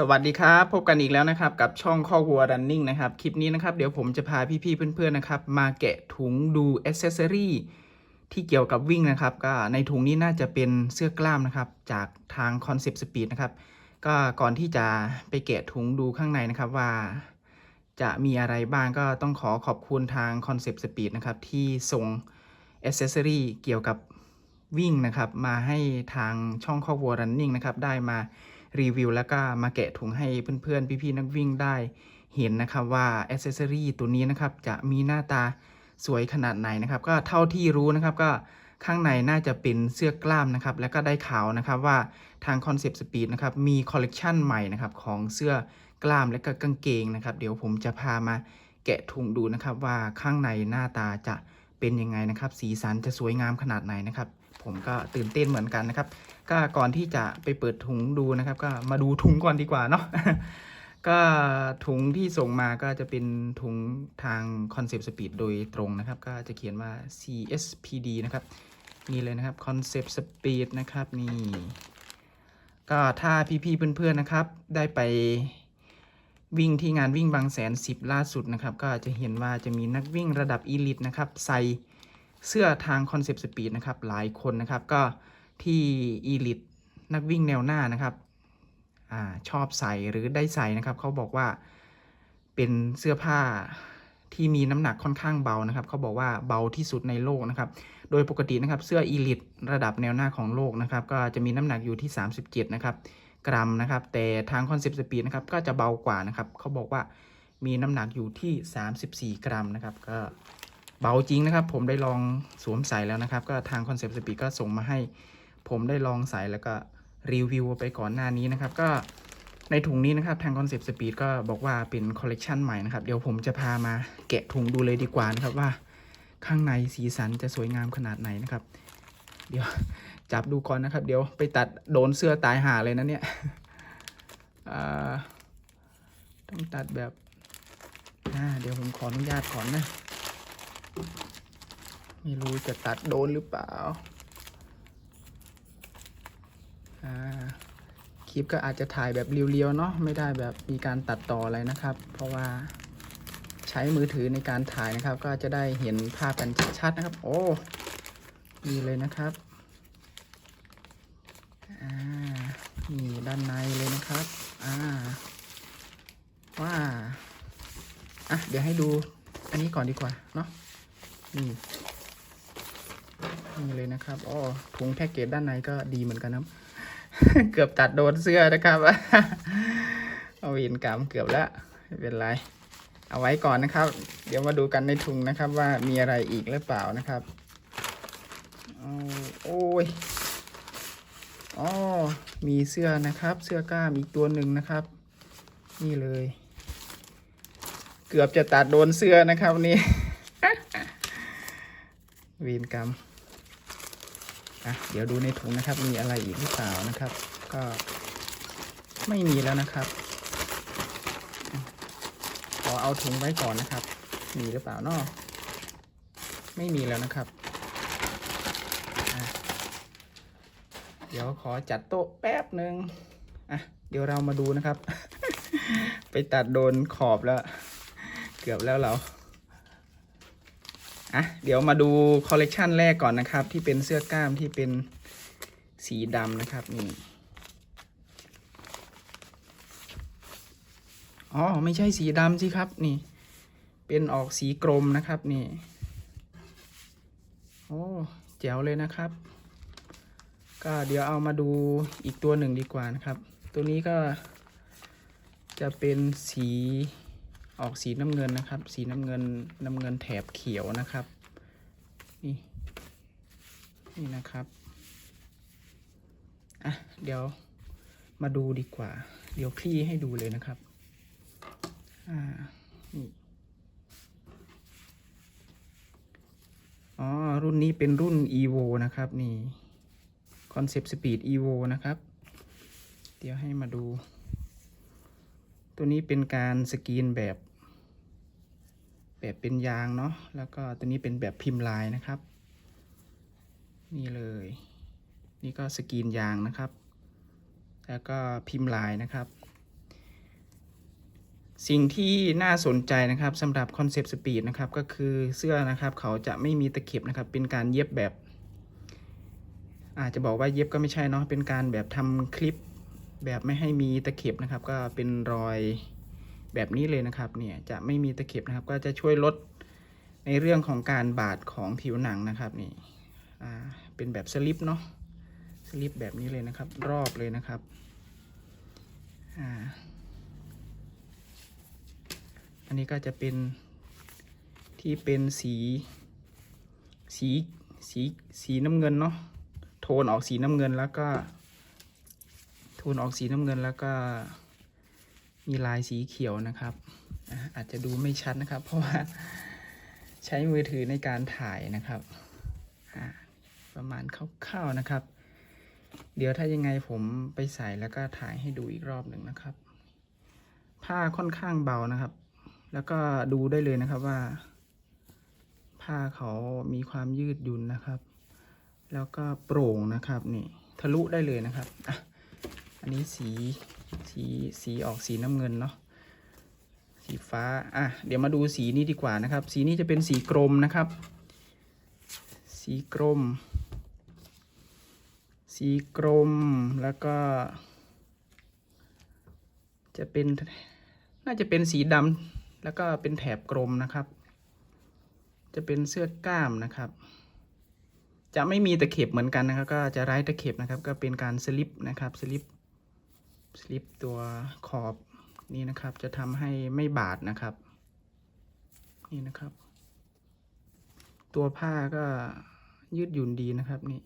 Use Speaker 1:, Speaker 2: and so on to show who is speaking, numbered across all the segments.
Speaker 1: สวัสดีครับ พบกันอีกแล้วนะครับ กับช่องข้อวัว running นะครับ คลิปนี้นะครับ เดี๋ยวผมจะพาพี่ๆเพื่อนๆนะครับ มาแกะถุงดูอ c เซ s o r y ที่เกี่ยวกับวิ่งนะครับ ก็ในถุงนี้น่าจะเป็นเสื้อกล้ามนะครับ จากทาง Concept Speed นะครับ ก็ก่อนที่จะไปแกะถุงดูข้างในนะครับว่า จะมีอะไรบ้างก็ต้องขอขอบคุณทาง Concept Speed นะครับที่ส่งอ c เซ s o r y เกี่ยวกับวิ่งนะครับ มาให้ทางช่องข้อวัว running นะครับได้มา รีวิวแล้วก็มาแกะถุงให้เพื่อนๆ พี่ๆนักวิ่งได้เห็นนะครับว่าอ c เซ s o r y ตัวนี้นะครับจะมีหน้าตาสวยขนาดไหนนะครับ ก็เท่าที่รู้นะครับก็ข้างในน่าจะเป็นเสื้อกล้ามนะครับ แล้วก็ได้ข่าวนะครับว่าทาง Concept Speed นะครับมีคอลเลกชันใหม่นะครับของเสื้อกล้ามและก็กางเกงนะครับ เดี๋ยวผมจะพามาแกะถุงดูนะครับว่าข้างในหน้าตาจะเป็นยังไงนะครับ สีสันจะสวยงามขนาดไหนนะครับ ผมก็ตื่นเต้นเหมือนกันนะครับ ก็ก่อนที่จะไปเปิดถุงดูนะครับ ก็มาดูถุงก่อนดีกว่าเนาะก็ถุงที่ส่งมาก็จะเป็นถุงทาง Concept Speed โดยตรงนะครับ ก็จะเขียนว่า CSPD นะครับนี่เลยนะครับ Concept Speed นะครับนี่ก็ถ้าพี่ๆเพื่อนๆนะครับ ได้ไปวิ่งที่งานวิ่งบางแสน10ล่าสุดนะครับ ก็จะเห็นว่าจะมีนักวิ่งระดับอีลิตนะครับ ใส่ เสื้อทาง Concept Speed นะครับหลายคนนะครับก็ที่อีลิตนักวิ่งแนวหน้านะครับอชอบใส่หรือได้ใส่นะครับเขาบอกว่าเป็นเสื้อผ้าที่มีน้ำหนักค่อนข้างเบานะครับเขาบอกว่าเบาที่สุดในโลกนะครับ โดยปกตินะครับเสื้ออีลิตระดับแนวหน้าของโลกนะครับ ก็จะมีน้ำหนักอยู่ที่ 37 นะครับ กรัมนะครับ แต่ทาง Concept Speed นะครับก็จะเบากว่านะครับเขาบอกว่ามีน้ำหนักอยู่ที่ 34 กรัมนะครับ ก็ เบาจริงนะครับ ผมได้ลองสวมใส่แล้วนะครับ ก็ทาง Concept Speed ก็ส่งมาให้ ผมได้ลองใส่แล้วก็รีวิวไปก่อนหน้านี้นะครับ ก็ในถุงนี้นะครับทาง Concept Speed ก็บอกว่าเป็นคอลเลกชันใหม่นะครับ เดี๋ยวผมจะพามาแกะถุงดูเลยดีกว่านะครับว่า ข้างในสีสันจะสวยงามขนาดไหนนะครับ เดี๋ยวจับดูก่อนนะครับ เดี๋ยวไปตัดโดนเสื้อตายหาเลยนะเนี่ยต้องตัดแบบเดี๋ยวผมขออนุญาตก่อนนะ ไม่รู้จะตัดโดนหรือเปล่า อ่า คลิปก็อาจจะถ่ายแบบเรียวๆเนาะ ไม่ได้แบบมีการตัดต่ออะไรนะครับ เพราะว่าใช้มือถือในการถ่ายนะครับ ก็จะได้เห็นภาพกันชัดๆนะครับ โอ้นี่เลยนะครับ อ่า นี่ด้านในเลยนะครับ อ่า ว่า อะ เดี๋ยวให้ดูอันนี้ก่อนดีกว่า เนาะ นี่นี่เลยนะครับอ๋อถุงแพ็กเกจด้านในก็ดีเหมือนกันนะเกือบตัดโดนเสื้อนะครับเอาวินกรรมเกือบแล้วไม่เป็นไรเอาไว้ก่อนนะครับ เดี๋ยวมาดูกันในถุงนะครับ ว่ามีอะไรอีกหรือเปล่านะครับอโอ้ยอ๋อมีเสื้อนะครับ เสื้อกล้ามอีกตัวหนึ่งนะครับ นี่เลย เกือบจะตัดโดนเสื้อนะครับนี่ วีนกรรมอะเดี๋ยวดูในถุงนะครับ มีอะไรอีกหรือเปล่านะครับ ก็ไม่มีแล้วนะครับขอเอาถุงไว้ก่อนนะครับ มีหรือเปล่านาะไม่มีแล้วนะครับ เดี๋ยวขอจัดโต๊ะแป๊บหนึ่งอะเดี๋ยวเรามาดูนะครับ ไปตัดโดนขอบแล้ว เกือบแล้วเรา อะเดี๋ยวมาดูคอลเลกชันแรกก่อนนะครับ ที่เป็นเสื้อกล้ามที่เป็นสีดำนะครับนี่อ๋อไม่ใช่สีดำสิครับนี่ เป็นออกสีกรมนะครับนี่โอ้แจ๋วเลยนะครับ ก็เดี๋ยวเอามาดูอีกตัวหนึ่งดีกว่านะครับ ตัวนี้ก็จะเป็นสี ออกสีน้ำเงินนะครับ สีน้ำเงินน้ำเงินแถบเขียวนะครับ นี่นี่นะครับอะเดี๋ยวมาดูดีกว่า เดี๋ยวคลี่ให้ดูเลยนะครับอ่านี่อ๋อ รุ่นนี้เป็นรุ่น evo นะครับนี่ concept speed evo นะครับ เดี๋ยวให้มาดู ตัวนี้เป็นการสกรีนแบบ แบบเป็นยางเนาะแล้วก็ตัวนี้เป็นแบบพิมพ์ลายนะครับ นี่เลย นี่ก็สกรีนยางนะครับ แล้วก็พิมพ์ลายนะครับ สิ่งที่น่าสนใจนะครับสำหรับคอนเซปต์สปีดนะครับก็คือเสื้อนะครับเขาจะไม่มีตะเข็บนะครับ เป็นการเย็บแบบ อาจจะบอกว่าเย็บก็ไม่ใช่เนาะเป็นการแบบทำคลิปแบบไม่ให้มีตะเข็บนะครับ ก็เป็นรอย แบบนี้เลยนะครับเนี่ยจะไม่มีตะเข็บนะครับ ก็จะช่วยลดในเรื่องของการบาดของผิวหนังนะครับนี่เป็นแบบสลิปเนาะสลิปแบบนี้เลยนะครับ รอบเลยนะครับอ่าอันนี้ก็จะเป็นที่เป็นสีสีสีสีน้ำเงินเนาะโทนออกสีน้ำเงินแล้วก็ โทนออกสีน้ำเงินแล้วก็ มีลายสีเขียวนะครับ อาจจะดูไม่ชัดนะครับ เพราะว่าใช้มือถือในการถ่ายนะครับ ประมาณคร่าวๆนะครับ เดี๋ยวถ้ายังไงผมไปใส่แล้วก็ถ่ายให้ดูอีกรอบหนึ่งนะครับ ผ้าค่อนข้างเบานะครับ แล้วก็ดูได้เลยนะครับว่า ผ้าเขามีความยืดหยุ่นนะครับ แล้วก็โปร่งนะครับนี่ทะลุได้เลยนะครับอะอันนี้สี สีสีออกสีน้ำเงินเนาะสีฟ้าอะเดี๋ยวมาดูสีนี้ดีกว่านะครับ สีนี้จะเป็นสีกรมนะครับ สีกรม สีกรมแล้วก็ จะเป็นน่าจะเป็นสีดำแล้วก็เป็นแถบกรมนะครับ จะเป็นเสื้อกล้ามนะครับจะไม่มีตะเข็บเหมือนกันนะครับ ก็จะไร้ตะเข็บนะครับ ก็เป็นการสลิปนะครับสลิป สลิปตัวขอบนี่นะครับ จะทำให้ไม่บาดนะครับ นี่นะครับ ตัวผ้าก็ยืดหยุ่นดีนะครับนี่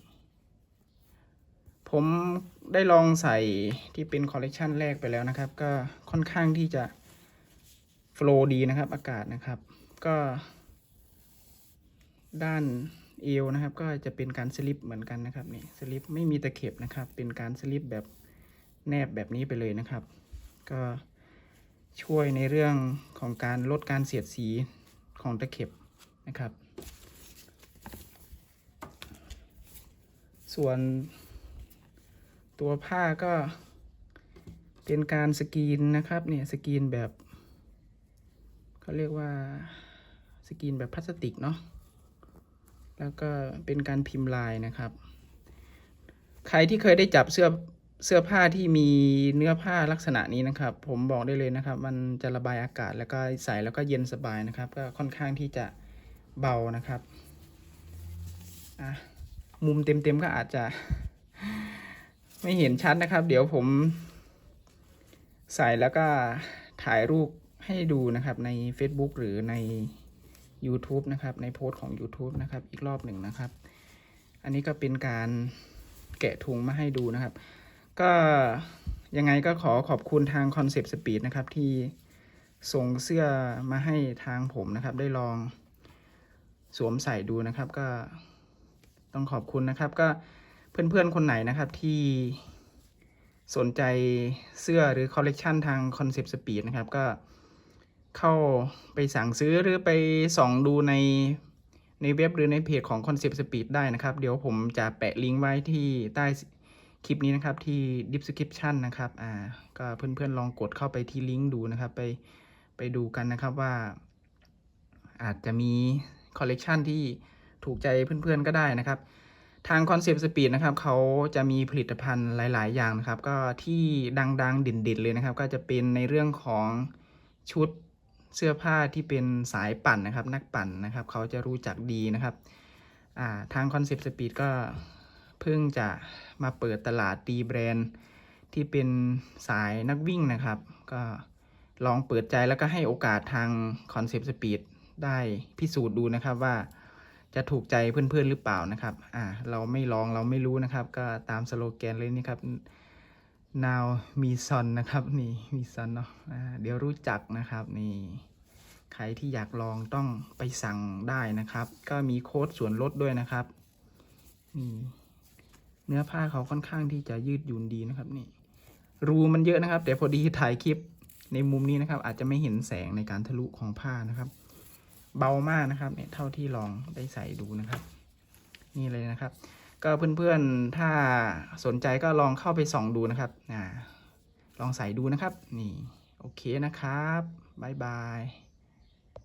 Speaker 1: ผมได้ลองใส่ที่เป็นคอลเลกชันแรกไปแล้วนะครับ ก็ค่อนข้างที่จะโฟล์ดีนะครับ อากาศนะครับ ก็ ด้านเอวนะครับ ก็จะเป็นการสลิปเหมือนกันนะครับนี่สลิปไม่มีตะเข็บนะครับ เป็นการสลิปแบบ แนบแบบนี้ไปเลยนะครับ ก็ช่วยในเรื่องของการลดการเสียดสีของตะเข็บนะครับ ส่วนตัวผ้าก็เป็นการสกรีนนะครับเนี่ยสกรีนแบบเขาเรียกว่าสกรีนแบบพลาสติกเนาะแล้วก็เป็นการพิมพ์ลายนะครับ ใครที่เคยได้จับเสื้อ เสื้อผ้าที่มีเนื้อผ้าลักษณะนี้นะครับ ผมบอกได้เลยนะครับ มันจะระบายอากาศแล้วก็ใส่แล้วก็เย็นสบายนะครับ ก็ค่อนข้างที่จะเบานะครับอะมุมเต็มๆก็อาจจะไม่เห็นชัดนะครับ เดี๋ยวผม ใส่แล้วก็ถ่ายรูปให้ดูนะครับใน Facebook หรือใน YouTube นะครับ ในโพสต์ของ YouTube นะครับ อีกรอบหนึ่งนะครับ อันนี้ก็เป็นการแกะถุงมาให้ดูนะครับ ก็ยังไงก็ขอขอบคุณทาง Concept Speed นะครับ ที่ส่งเสื้อมาให้ทางผมนะครับ ได้ลองสวมใส่ดูนะครับ ก็ต้องขอบคุณนะครับ ก็เพื่อนๆคนไหนนะครับที่สนใจเสื้อหรือคอลเลกชันทาง Concept Speed นะครับ ก็เข้าไปสั่งซื้อหรือไปส่องดูในในเว็บหรือในเพจของ Concept Speed ได้นะครับ เดี๋ยวผมจะแปะลิงก์ไว้ที่ใต้ คลิปนี้นะครับที่ description นะครับอ่าก็เพื่อนๆลองกดเข้าไปที่ลิงก์ดูนะครับไปไปดูกันนะครับว่า อาจจะมีคอลเลกชันที่ถูกใจเพื่อนๆก็ได้นะครับ ทาง Concept Speed นะครับเขาจะมีผลิตภัณฑ์หลาย ๆ อย่างนะครับ ก็ที่ดังๆเด่นๆเลยนะครับ ก็จะเป็นในเรื่องของชุดเสื้อผ้าที่เป็นสายปั่นนะครับ นักปั่นนะครับ เขาจะรู้จักดีนะครับอ่าทาง Concept Speed ก็ เพิ่งจะมาเปิดตลาดตีแบรนด์ที่เป็นสายนักวิ่งนะครับ ก็ลองเปิดใจแล้วก็ให้โอกาสทาง Concept Speed ได้พิสูจน์ดูนะครับว่าจะถูกใจเพื่อนๆหรือเปล่านะครับ อ่า เราไม่ลองเราไม่รู้นะครับ ก็ตามสโลแกนเลยนี่ครับ now มีซอนนะครับ นี่มีซอนเนาะอ่าเดี๋ยวรู้จักนะครับ นี่ใครที่อยากลองต้องไปสั่งได้นะครับ ก็มีโค้ดส่วนลดด้วยนะครับ นี่ เนื้อผ้าเขาค่อนข้างที่จะยืดหยุ่นดีนะครับนี่รูมันเยอะนะครับ แต่พอดีถ่ายคลิปในมุมนี้นะครับ อาจจะไม่เห็นแสงในการทะลุของผ้านะครับ เบามากนะครับเนี่ยเท่าที่ลองได้ใส่ดูนะครับ นี่เลยนะครับ ก็เพื่อนๆถ้าสนใจก็ลองเข้าไปส่องดูนะครับอ่าลองใส่ดูนะครับ นี่โอเคนะครับบ๊ายบาย